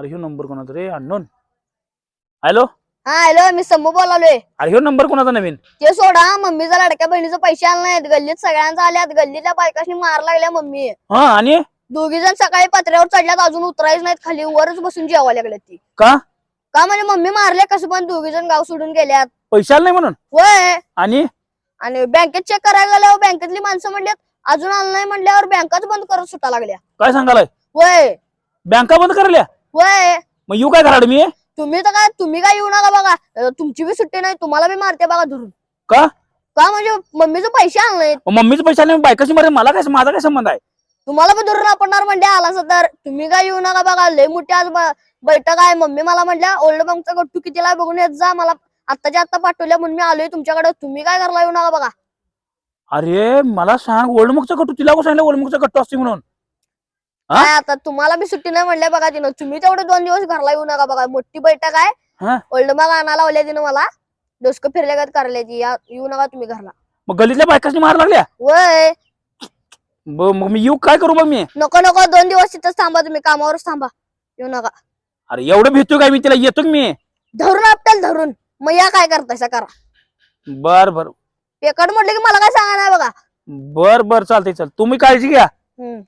अरे ह्यो नंबर कोणाचा रे? अननोन. हॅलो हा हॅलो मी समू बोलालोय. अरे ह्यो नंबर कोणाचा नवीन? ते सोडा मम्मीचा लाडक्या बहिणीचे पैसे आले नाहीत. गल्लीत सगळ्यांचा आल्यात. गल्लीतल्या बायकाशी मार लागल्या मम्मी. हा आणि? दोघी जण सकाळी पत्र्यावर चढल्यात अजून उतरायच नाहीत. खाली वरच बसून जेवा लागल्यात ती. का? का म्हणजे मम्मी मारले कसं पण? दोघी जण गाव सोडून गेल्यात. पैसे आले नाही म्हणून? होय. आणि? आणि बँकेत चेक करायला गेल्यावर बँकेतली माणसं म्हणल्यात अजून आलं नाही म्हणल्यावर बँकाच बंद करत सुटा लागल्या. काय सांगालाय? होय. बँका बंद करल्या होय मग येऊ काय कराड मी? तुम्ही तर काय तुम्ही काय येऊ नका बघा. अं, तुमची बी सुट्टी नाही तुम्हाला बी मारते बघा धरून. का? का म्हणजे मम्मीचे पैसे मग मम्मीचे पैसे आले बायकाशी मारे मला काय माझा काय संबंध आहे? तुम्हाला पण धरून आपणणार म्हणजे आला तर. तुम्ही काय येऊ नका बघा लय मोठी आज ब- बैठक आहे. मम्मी मला म्हटल्या ओल्ड बँकचा गट्टू कितीला बघून येत जा मला आत्ताच्या आत्ता पाठवल्या म्हणून मी आलोय तुमच्याकडे. तुम्ही काय करला येऊ नका बघा. अरे मला सांग ओल्डमुखचा कट्टू तिला को सांगितलं? ओल्डमुखचा कट्टू असते म्हणून. हा? काय आता तुम्हाला बी सुट्टी नाही म्हणल्या बघा तिनं. तुम्ही तेवढे दोन दिवस घरला येऊ नका बघा. मोठी बैठक हा. आहे ओल्ड मग आणायला लावल्या तिनं मला. डोसकं फिरल्यागत करल्या ती. या- येऊ नका तुम्ही घरला. मग गलीतल्या बायकाशी मार लागल्या? वय. ब- मग मी येऊ काय करू मग मी? नको नको. दोन दिवस तिथंच थांबा तुम्ही. कामावरच थांबा. येऊ नका. अरे एवढं भेटतो काय मी तिला? येतो की मी? धरून आपल्याला धरून. मग या काय करतायसा? करा. बर बर. पेकड म्हटलं की मला काय सांगा नाही बघा. बर बर. चालतंय चल तुम्ही काळजी घ्या. हम्म.